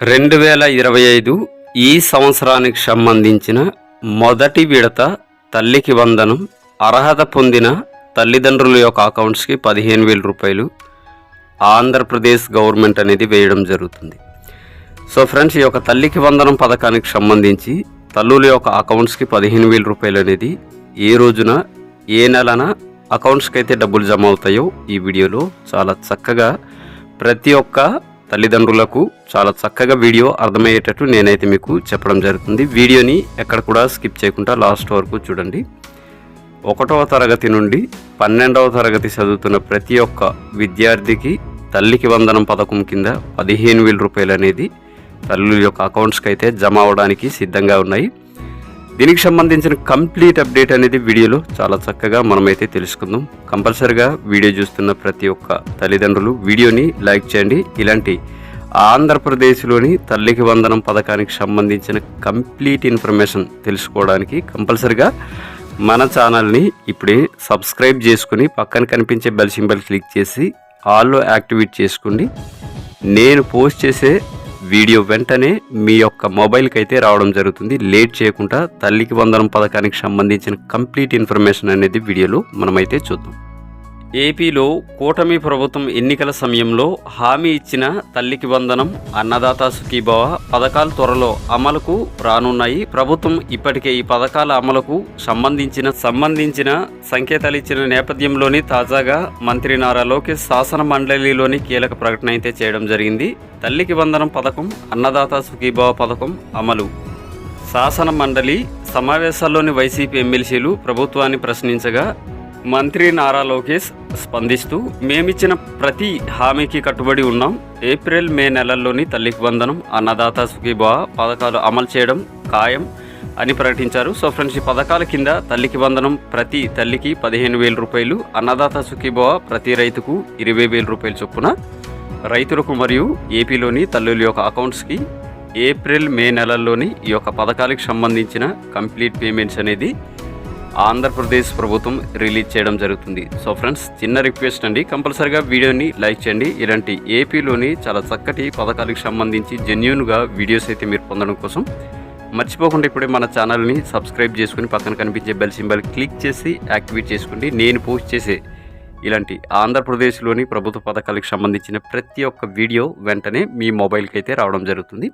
రెండు వేల ఇరవై ఐదు ఈ సంవత్సరానికి సంబంధించిన మొదటి విడత తల్లికి వందనం అర్హత పొందిన తల్లిదండ్రుల యొక్క అకౌంట్స్కి పదిహేను వేల రూపాయలు ఆంధ్రప్రదేశ్ గవర్నమెంట్ అనేది వేయడం జరుగుతుంది. సో ఫ్రెండ్స్ ఈ యొక్క తల్లికి వందనం పథకానికి సంబంధించి తల్లుల యొక్క అకౌంట్స్కి పదిహేను వేల రూపాయలు అనేది ఏ రోజున ఏ నెలన అకౌంట్స్కి అయితే డబ్బులు జమ అవుతాయో ఈ వీడియోలో చాలా చక్కగా ప్రతి ఒక్క తల్లిదండ్రులకు చాలా చక్కగా వీడియో అర్థమయ్యేటట్టు నేనైతే మీకు చెప్పడం జరుగుతుంది. వీడియోని ఎక్కడ కూడా స్కిప్ చేయకుండా లాస్ట్ వరకు చూడండి. ఒకటవ తరగతి నుండి పన్నెండవ తరగతి చదువుతున్న ప్రతి ఒక్క విద్యార్థికి తల్లికి వందనం పథకం కింద పదిహేను వేల రూపాయలు అనేది తల్లుల యొక్క అకౌంట్స్కి అయితే జమ అవడానికి సిద్ధంగా ఉన్నాయి. దీనికి సంబంధించిన కంప్లీట్ అప్డేట్ అనేది వీడియోలో చాలా చక్కగా మనమైతే తెలుసుకుందాం. కంపల్సరిగా వీడియో చూస్తున్న ప్రతి ఒక్క తల్లిదండ్రులు వీడియోని లైక్ చేయండి. ఇలాంటి ఆంధ్రప్రదేశ్లోని తల్లికి వందనం పథకానికి సంబంధించిన కంప్లీట్ ఇన్ఫర్మేషన్ తెలుసుకోవడానికి కంపల్సరిగా మన ఛానల్ని ఇప్పుడే సబ్స్క్రైబ్ చేసుకుని పక్కన కనిపించే బెల్ సింబల్ క్లిక్ చేసి ఆల్లో యాక్టివేట్ చేసుకోండి. నేను పోస్ట్ చేసే వీడియో వెంటనే మీ యొక్క మొబైల్కి అయితే రావడం జరుగుతుంది. లేట్ చేయకుండా తల్లికి వందనం పథకానికి సంబంధించిన కంప్లీట్ ఇన్ఫర్మేషన్ అనేది వీడియోలో మనమైతే చూద్దాం. ఏపీలో కూటమి ప్రభుత్వం ఎన్నికల సమయంలో హామీ ఇచ్చిన తల్లికి వందనం అన్నదాత సుఖీభవ పథకాలు త్వరలో అమలుకు రానున్నాయి. ప్రభుత్వం ఇప్పటికే ఈ పథకాల అమలుకు సంబంధించిన సంబంధించిన సంకేతాలు ఇచ్చిన నేపథ్యంలోని తాజాగా మంత్రి నారా లోకేష్ శాసన మండలిలోని కీలక ప్రకటన అయితే చేయడం జరిగింది. తల్లికి వందనం పథకం అన్నదాత సుఖీభవ పథకం అమలు. శాసన మండలి సమావేశాల్లోని వైసీపీ ఎమ్మెల్సీలు ప్రభుత్వాన్ని ప్రశ్నించగా మంత్రి నారా లోకేష్ స్పందిస్తూ మేమిచ్చిన ప్రతి హామీకి కట్టుబడి ఉన్నాం. ఏప్రిల్ మే నెలల్లోని తల్లికి వందనం అన్నదాత సుఖీభా పథకాలు అమలు చేయడం ఖాయం అని ప్రకటించారు. సో ఫ్రెండ్స్ ఈ పథకాల కింద తల్లికి వందనం ప్రతి తల్లికి పదిహేను వేల రూపాయలు అన్నదాత సుఖీభావ ప్రతి రైతుకు ఇరవై వేల రూపాయలు చొప్పున రైతులకు మరియు ఏపీలోని తల్లుల యొక్క అకౌంట్స్కి ఏప్రిల్ మే నెలల్లోని ఈ యొక్క పథకాలకు సంబంధించిన కంప్లీట్ పేమెంట్స్ అనేది ఆంధ్రప్రదేశ్ ప్రభుత్వం రిలీజ్ చేయడం జరుగుతుంది. సో ఫ్రెండ్స్ చిన్న రిక్వెస్ట్ అండి. కంపల్సరిగా వీడియోని లైక్ చేయండి. ఇలాంటి ఏపీలోని చాలా చక్కటి పథకాలకు సంబంధించి జెన్యున్గా వీడియోస్ అయితే మీరు పొందడం కోసం మర్చిపోకుండా ఇప్పుడే మన ఛానల్ని సబ్స్క్రైబ్ చేసుకుని పక్కన కనిపించే బెల్ సింబల్ క్లిక్ చేసి యాక్టివేట్ చేసుకోండి. నేను పోస్ట్ చేసే ఇలాంటి ఆంధ్రప్రదేశ్లోని ప్రభుత్వ పథకాలకు సంబంధించిన ప్రతి ఒక్క వీడియో వెంటనే మీ మొబైల్కి అయితే రావడం జరుగుతుంది.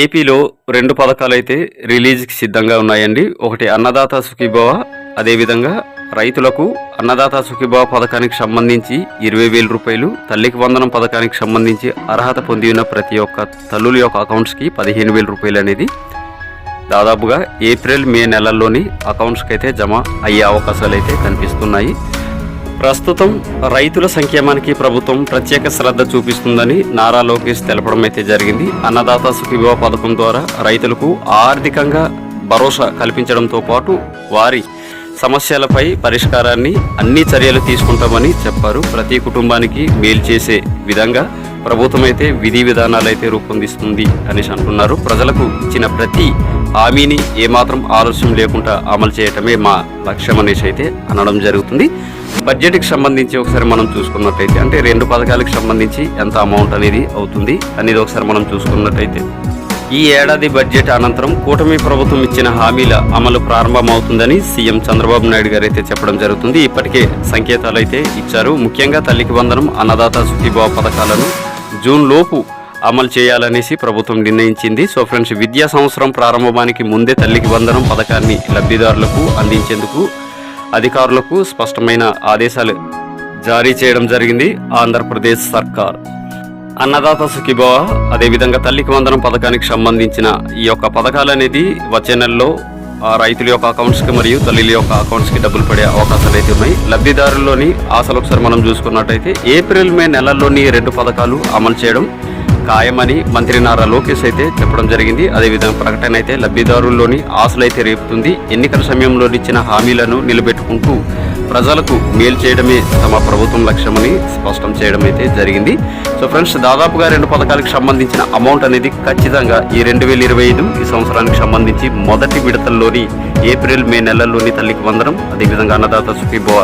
ఏపీలో రెండు పథకాలు అయితే రిలీజ్కి సిద్ధంగా ఉన్నాయండి. ఒకటి అన్నదాత సుఖీభవ అదేవిధంగా రైతులకు అన్నదాత సుఖీభవ పథకానికి సంబంధించి ఇరవై వేల రూపాయలు తల్లికి వందనం పథకానికి సంబంధించి అర్హత పొంది ఉన్న ప్రతి ఒక్క తల్లుల యొక్క అకౌంట్స్కి పదిహేను వేల రూపాయలు అనేది దాదాపుగా ఏప్రిల్ మే నెలల్లోని అకౌంట్స్కి అయితే జమ అయ్యే అవకాశాలు అయితే కనిపిస్తున్నాయి. ప్రస్తుతం రైతుల సంక్షేమానికి ప్రభుత్వం ప్రత్యేక శ్రద్ధ చూపిస్తుందని నారా లోకేష్ తెలపడం అయితే జరిగింది. అన్నదాత సుఖీభవ పథకం ద్వారా రైతులకు ఆర్థికంగా భరోసా కల్పించడంతో పాటు వారి సమస్యలపై పరిష్కారాన్ని అన్ని చర్యలు తీసుకుంటామని చెప్పారు. ప్రతి కుటుంబానికి మేలు చేసే విధంగా ప్రభుత్వం అయితే విధి విధానాలు అయితే రూపొందిస్తుంది అనేసి అంటున్నారు. ప్రజలకు ఇచ్చిన ప్రతి హామీని ఏమాత్రం ఆలస్యం లేకుండా అమలు చేయటమే మా లక్ష్యం అనేసి అయితే అనడం జరుగుతుంది. బడ్జెట్కి సంబంధించి ఒకసారి మనం చూసుకున్నట్టయితే అంటే రెండు పథకాలకు సంబంధించి ఎంత అమౌంట్ అనేది అవుతుంది అనేది ఒకసారి మనం చూసుకున్నట్టయితే. ఈ ఏడాది బడ్జెట్ అనంతరం కూటమి ప్రభుత్వం ఇచ్చిన హామీల అమలు ప్రారంభమవుతుందని సీఎం చంద్రబాబు నాయుడు గారు అయితే చెప్పడం జరుగుతుంది. ఇప్పటికే సంకేతాలు అయితే ఇచ్చారు. ముఖ్యంగా తల్లికి వందనం అన్నదాత సుఖీభావ పథకాలను జూన్ లోపు అమలు చేయాలనేసి ప్రభుత్వం నిర్ణయించింది. సో ఫ్రెండ్స్ విద్యా సంవత్సరం ప్రారంభానికి ముందే తల్లికి వందనం పథకాన్ని లబ్ధిదారులకు అందించేందుకు అధికారులకు స్పష్టమైన ఆదేశాలు జారీ చేయడం జరిగింది ఆంధ్రప్రదేశ్ సర్కార్. అన్నదాత సుఖీభవ అదేవిధంగా తల్లికి వందనం పథకానికి సంబంధించిన ఈ యొక్క పథకాలు అనేది వచ్చే నెలలో ఆ రైతుల యొక్క అకౌంట్స్కి మరియు తల్లిల యొక్క అకౌంట్స్కి డబ్బులు పడే అవకాశాలు అయితే ఉన్నాయి. లబ్ధిదారుల్లోని ఆశలు ఒకసారి మనం చూసుకున్నట్టయితే ఏప్రిల్ మే నెలల్లోని రెండు పథకాలు అమలు చేయడం ఖాయమని మంత్రి నారా లోకేష్ అయితే చెప్పడం జరిగింది. అదేవిధంగా ప్రకటన అయితే లబ్ధిదారుల్లోని ఆశలు అయితే రేపుతుంది. ఎన్నికల సమయంలో ఇచ్చిన హామీలను నిలబెట్టుకుంటూ ప్రజలకు మేలు చేయడమే తమ ప్రభుత్వం లక్ష్యమని స్పష్టం చేయడం అయితే జరిగింది. సో ఫ్రెండ్స్ దాదాపుగా రెండు పథకాలకు సంబంధించిన అమౌంట్ అనేది ఖచ్చితంగా ఈ రెండు వేల ఇరవై ఐదు ఈ సంవత్సరానికి సంబంధించి మొదటి విడతల్లోని ఏప్రిల్ మే నెలల్లోని తల్లికి వందనం. అదేవిధంగా అన్నదాత సుఖీభవ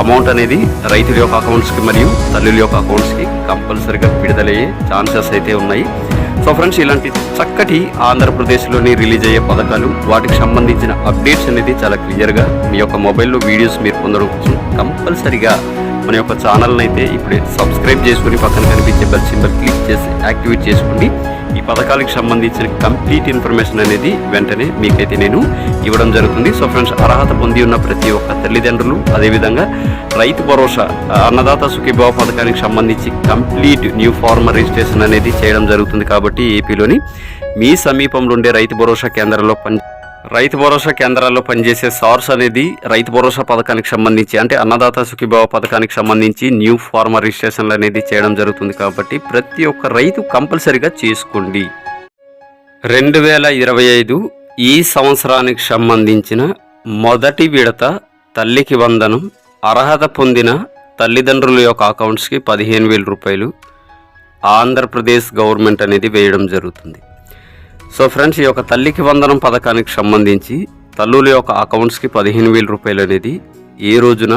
అమౌంట్ అనేది రైతుల యొక్క అకౌంట్స్కి మరియు తల్లుల యొక్క అకౌంట్స్కి కంపల్సరీగా విడుదలయ్యే ఛాన్సెస్ అయితే ఉన్నాయి. సో ఫ్రెండ్స్ ఇలాంటి చక్కటి ఆంధ్రప్రదేశ్లోని రిలీజ్ అయ్యే పథకాలు వాటికి సంబంధించిన అప్డేట్స్ అనేది చాలా క్లియర్గా మీ యొక్క మొబైల్లో వీడియోస్ మీరు పొందడం కోసం కంపల్సరిగా మన యొక్క ఛానల్ని అయితే ఇప్పుడే సబ్స్క్రైబ్ చేసుకుని పక్కన కనిపించే బెల్ సింబల్ క్లిక్ చేసి యాక్టివేట్ చేసుకోండి. ఈ పథకాలకు సంబంధించిన కంప్లీట్ ఇన్ఫర్మేషన్ అనేది వెంటనే మీకైతే నేను ఇవ్వడం జరుగుతుంది. సో ఫ్రెండ్స్ అర్హత పొంది ఉన్న ప్రతి ఒక్క తల్లిదండ్రులు అదేవిధంగా రైతు భరోసా అన్నదాత సుఖీభావ పథకానికి సంబంధించి కంప్లీట్ న్యూ ఫార్మర్ రిజిస్ట్రేషన్ అనేది చేయడం జరుగుతుంది కాబట్టి ఏపీలోని మీ సమీపంలో ఉండే రైతు భరోసా కేంద్రాల్లో పని రైతు భరోసా కేంద్రాల్లో పనిచేసే సార్స్ అనేది రైతు భరోసా పథకానికి సంబంధించి అంటే అన్నదాత సుఖీభావ పథకానికి సంబంధించి న్యూ ఫార్మర్ రిజిస్ట్రేషన్లు అనేది చేయడం జరుగుతుంది కాబట్టి ప్రతి ఒక్క రైతు కంపల్సరిగా చేసుకోండి. రెండు వేల ఇరవై ఐదు ఈ సంవత్సరానికి సంబంధించిన మొదటి విడత తల్లికి వందనం అర్హత పొందిన తల్లిదండ్రుల యొక్క అకౌంట్స్కి పదిహేను వేల రూపాయలు ఆంధ్రప్రదేశ్ గవర్నమెంట్ అనేది వేయడం జరుగుతుంది. సో ఫ్రెండ్స్ ఈ యొక్క తల్లికి వందనం పథకానికి సంబంధించి తల్లుల యొక్క అకౌంట్స్కి పదిహేను వేల రూపాయలు అనేది ఏ రోజున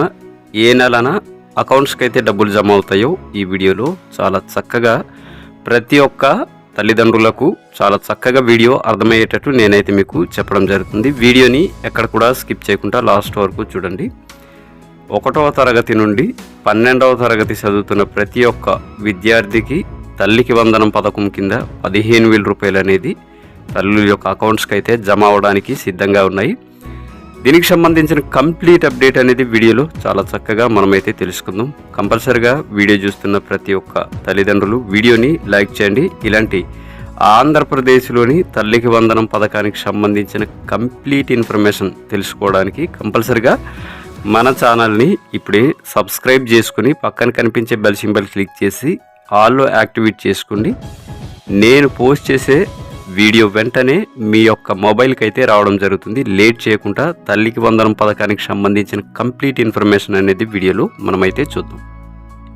ఏ నెలన అకౌంట్స్కి అయితే డబ్బులు జమ అవుతాయో ఈ వీడియోలో చాలా చక్కగా ప్రతి ఒక్క తల్లిదండ్రులకు చాలా చక్కగా వీడియో అర్థమయ్యేటట్టు నేనైతే మీకు చెప్పడం జరుగుతుంది. వీడియోని ఎక్కడ కూడా స్కిప్ చేయకుండా లాస్ట్ వరకు చూడండి. ఒకటవ తరగతి నుండి పన్నెండవ తరగతి చదువుతున్న ప్రతి ఒక్క విద్యార్థికి తల్లికి వందనం పథకం కింద పదిహేను వేల రూపాయలు అనేది తల్లుల యొక్క అకౌంట్స్కి అయితే జమ అవడానికి సిద్ధంగా ఉన్నాయి. దీనికి సంబంధించిన కంప్లీట్ అప్డేట్ అనేది వీడియోలో చాలా చక్కగా మనమైతే తెలుసుకుందాం. కంపల్సరిగా వీడియో చూస్తున్న ప్రతి ఒక్క తల్లిదండ్రులు వీడియోని లైక్ చేయండి. ఇలాంటి ఆంధ్రప్రదేశ్లోని తల్లికి వందనం పథకానికి సంబంధించిన కంప్లీట్ ఇన్ఫర్మేషన్ తెలుసుకోవడానికి కంపల్సరిగా మన ఛానల్ని ఇప్పుడే సబ్స్క్రైబ్ చేసుకుని పక్కన కనిపించే బెల్ సింబల్ క్లిక్ చేసి ఆల్లో యాక్టివేట్ చేసుకోండి. నేను పోస్ట్ చేసే వీడియో వెంటనే మీ యొక్క మొబైల్కి అయితే రావడం జరుగుతుంది. లేట్ చేయకుండా తల్లికి వందనం పథకానికి సంబంధించిన కంప్లీట్ ఇన్ఫర్మేషన్ అనేది వీడియోలో మనమైతే చూద్దాం.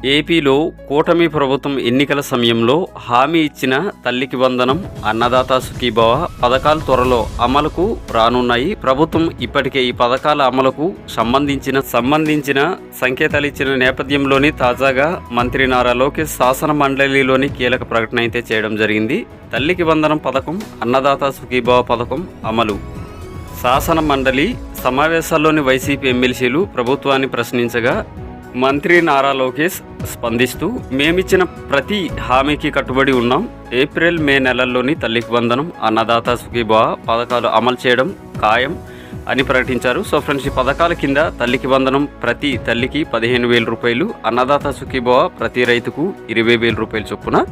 ఏపీలో కూటమి ప్రభుత్వం ఎన్నికల సమయంలో హామీ ఇచ్చిన తల్లికి వందనం అన్నదాత సుఖీభవ పథకాలు త్వరలో అమలుకు రానున్నాయి. ప్రభుత్వం ఇప్పటికే ఈ పథకాల అమలుకు సంబంధించిన సంబంధించిన సంకేతాలు ఇచ్చిన నేపథ్యంలోని తాజాగా మంత్రి నారా లోకేష్ శాసన మండలిలోని కీలక ప్రకటన అయితే చేయడం జరిగింది. తల్లికి వందనం పథకం అన్నదాత సుఖీభవ పథకం అమలు. శాసన మండలి సమావేశాల్లోని వైసీపీ ఎమ్మెల్సీలు ప్రభుత్వాన్ని ప్రశ్నించగా మంత్రి నారా లోకేష్ స్పందిస్తూ మేమిచ్చిన ప్రతి హామీకి కట్టుబడి ఉన్నాం. ఏప్రిల్ మే నెలల్లోని తల్లికి వందనం అన్నదాత సుఖీభావ పథకాలు అమలు చేయడం ఖాయం అని ప్రకటించారు. సో ఫ్రెండ్స్ ఈ పథకాల కింద తల్లికి వందనం ప్రతి తల్లికి పదిహేను వేల రూపాయలు అన్నదాత సుఖీభావ ప్రతి రైతుకు ఇరవై వేల రూపాయలు చొప్పున.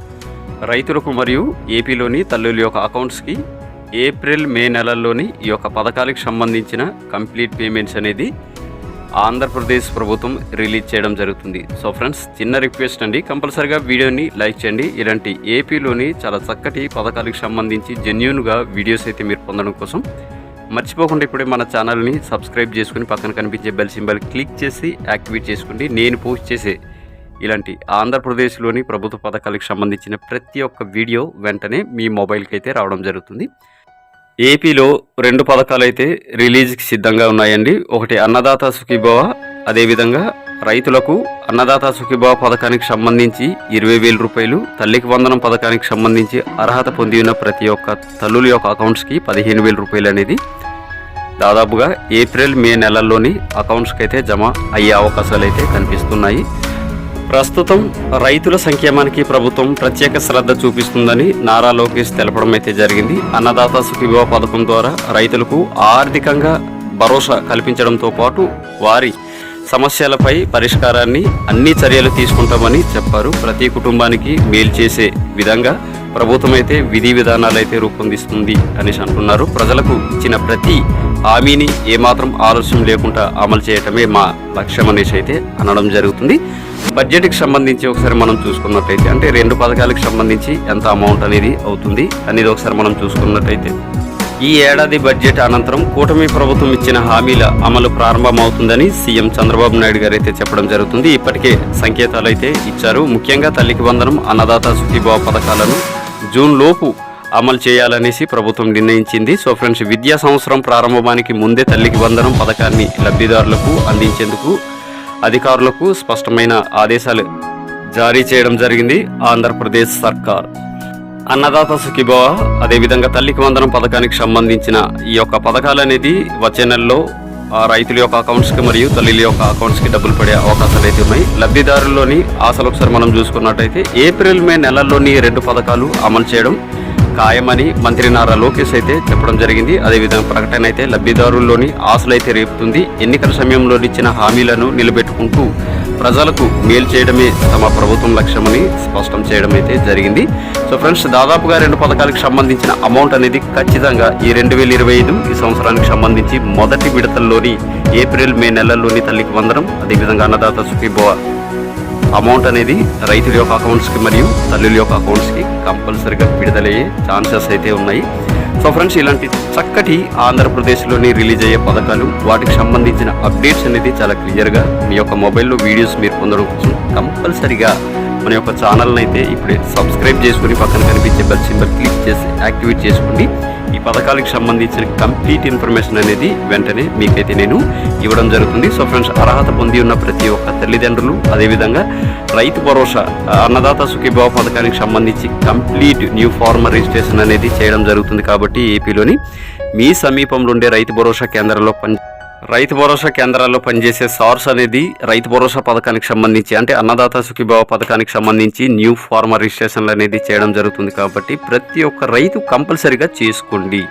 రైతులకు మరియు ఏపీలోని తల్లుల యొక్క అకౌంట్స్కి ఏప్రిల్ మే నెలల్లోని ఈ యొక్క పథకాలకు సంబంధించిన కంప్లీట్ పేమెంట్స్ అనేది ఆంధ్రప్రదేశ్ ప్రభుత్వం రిలీజ్ చేయడం జరుగుతుంది. సో ఫ్రెండ్స్ చిన్న రిక్వెస్ట్ అండి. కంపల్సరిగా వీడియోని లైక్ చేయండి. ఇలాంటి ఏపీలోని చాలా చక్కటి పథకాలకు సంబంధించి జెన్యున్గా వీడియోస్ అయితే మీరు పొందడం కోసం మర్చిపోకుండా ఇప్పుడే మన ఛానల్ని సబ్స్క్రైబ్ చేసుకుని పక్కన కనిపించే బెల్ సింబల్ క్లిక్ చేసి యాక్టివేట్ చేసుకోండి. నేను పోస్ట్ చేసే ఇలాంటి ఆంధ్రప్రదేశ్లోని ప్రభుత్వ పథకాలకు సంబంధించిన ప్రతి ఒక్క వీడియో వెంటనే మీ మొబైల్కి అయితే రావడం జరుగుతుంది. ఏపీలో రెండు పథకాలు అయితే రిలీజ్కి సిద్ధంగా ఉన్నాయండి. ఒకటి అన్నదాత సుఖీభవ అదేవిధంగా రైతులకు అన్నదాత సుఖీభవ పథకానికి సంబంధించి ఇరవై వేల రూపాయలు తల్లికి వందనం పథకానికి సంబంధించి అర్హత పొంది ఉన్న ప్రతి ఒక్క తల్లుల యొక్క అకౌంట్స్కి పదిహేను వేల రూపాయలు అనేది దాదాపుగా ఏప్రిల్ మే నెలల్లోని అకౌంట్స్కి అయితే జమ అయ్యే అవకాశాలు అయితే కనిపిస్తున్నాయి. ప్రస్తుతం రైతుల సంక్షేమానికి ప్రభుత్వం ప్రత్యేక శ్రద్ధ చూపిస్తుందని నారా లోకేష్ తెలపడం అయితే జరిగింది. అన్నదాత సుఖీభవ పథకం ద్వారా రైతులకు ఆర్థికంగా భరోసా కల్పించడంతో పాటు వారి సమస్యలపై పరిష్కారాన్ని అన్ని చర్యలు తీసుకుంటామని చెప్పారు. ప్రతి కుటుంబానికి మేలు చేసే విధంగా ప్రభుత్వం అయితే విధి విధానాలు అయితే రూపొందిస్తుంది అనేసి అంటున్నారు. ప్రజలకు ఇచ్చిన ప్రతి హామీని ఏమాత్రం ఆలస్యం లేకుండా అమలు చేయటమే మా లక్ష్యం అనేసి అయితే అనడం జరుగుతుంది. బడ్జెట్కి సంబంధించి ఒకసారి మనం చూసుకున్నట్టయితే అంటే రెండు పథకాలకు సంబంధించి ఎంత అమౌంట్ అనేది అవుతుంది అనేది ఒకసారి మనం చూసుకున్నట్టయితే. ఈ ఏడాది బడ్జెట్ అనంతరం కూటమి ప్రభుత్వం ఇచ్చిన హామీల అమలు ప్రారంభమవుతుందని సీఎం చంద్రబాబు నాయుడు గారు అయితే చెప్పడం జరుగుతుంది. ఇప్పటికే సంకేతాలు అయితే ఇచ్చారు. ముఖ్యంగా తల్లికి వందనం అన్నదాత సుఖీభావ పథకాలను జూన్ లోపు అమలు చేయాలనేసి ప్రభుత్వం నిర్ణయించింది. సో ఫ్రెండ్స్ విద్యా సంవత్సరం ప్రారంభానికి ముందే తల్లికి వందనం పథకాన్ని లబ్ధిదారులకు అందించేందుకు అధికారులకు స్పష్టమైన ఆదేశాలు జారీ చేయడం జరిగింది ఆంధ్రప్రదేశ్ సర్కార్. అన్నదాత సుఖీభవ అదేవిధంగా తల్లికి వందనం పథకానికి సంబంధించిన ఈ యొక్క పథకాలు అనేది వచ్చే నెలలో ఆ రైతుల యొక్క అకౌంట్స్కి మరియు తల్లిల యొక్క అకౌంట్స్కి డబ్బులు పడే అవకాశాలు అయితే ఉన్నాయి. లబ్ధిదారుల్లోని ఆశలు ఒకసారి మనం చూసుకున్నట్టయితే ఏప్రిల్ మే నెలల్లోని రెండు పథకాలు అమలు చేయడం ఖాయమని మంత్రి నారా లోకేష్ అయితే చెప్పడం జరిగింది. అదేవిధంగా ప్రకటన అయితే లబ్ధిదారుల్లోని ఆశలు అయితే రేపుతుంది. ఎన్నికల సమయంలో ఇచ్చిన హామీలను నిలబెట్టుకుంటూ ప్రజలకు మేలు చేయడమే తమ ప్రభుత్వం లక్ష్యమని స్పష్టం చేయడం అయితే జరిగింది. సో ఫ్రెండ్స్ దాదాపుగా రెండు పథకాలకు సంబంధించిన అమౌంట్ అనేది ఖచ్చితంగా ఈ రెండు వేల ఇరవై ఐదు ఈ సంవత్సరానికి సంబంధించి మొదటి విడతల్లోని ఏప్రిల్ మే నెలల్లోని తల్లికి వందనం అదేవిధంగా అన్నదాత సుఖీభవ అమౌంట్ అనేది రైతుల యొక్క అకౌంట్స్కి మరియు తల్లుల యొక్క అకౌంట్స్కి కంపల్సరిగా విడుదలయ్యే ఛాన్సెస్ అయితే ఉన్నాయి. సో ఫ్రెండ్స్ ఇలాంటి చక్కటి ఆంధ్రప్రదేశ్లోని రిలీజ్ అయ్యే పథకాలు వాటికి సంబంధించిన అప్డేట్స్ అనేది చాలా క్లియర్గా మీ యొక్క మొబైల్లో వీడియోస్ మీరు పొందడం కోసం కంపల్సరిగా మన యొక్క ఛానల్ని అయితే ఇప్పుడే సబ్స్క్రైబ్ చేసుకుని పక్కన కనిపించే బెల్ సింబల్ క్లిక్ చేసి యాక్టివేట్ చేసుకోండి. ఈ పథకాలకు సంబంధించిన కంప్లీట్ ఇన్ఫర్మేషన్ అనేది వెంటనే మీకైతే నేను ఇవ్వడం జరుగుతుంది. సో ఫ్రెండ్స్ అర్హత పొంది ఉన్న ప్రతి ఒక్క తల్లిదండ్రులు అదేవిధంగా రైతు భరోసా అన్నదాత సుఖీభావ పథకానికి సంబంధించి కంప్లీట్ న్యూ ఫార్మర్ రిజిస్ట్రేషన్ అనేది చేయడం జరుగుతుంది కాబట్టి ఏపీలోని మీ సమీపంలో ఉండే రైతు భరోసా కేంద్రంలో పని రైతు భరోసా కేంద్రాల్లో పనిచేసే సార్స్ అనేది రైతు భరోసా పథకానికి సంబంధించి అంటే అన్నదాత సుఖీభావ పథకానికి సంబంధించి న్యూ ఫార్మర్ రిజిస్ట్రేషన్లు అనేది చేయడం జరుగుతుంది కాబట్టి ప్రతి ఒక్క రైతు కంపల్సరిగా చేసుకోండి.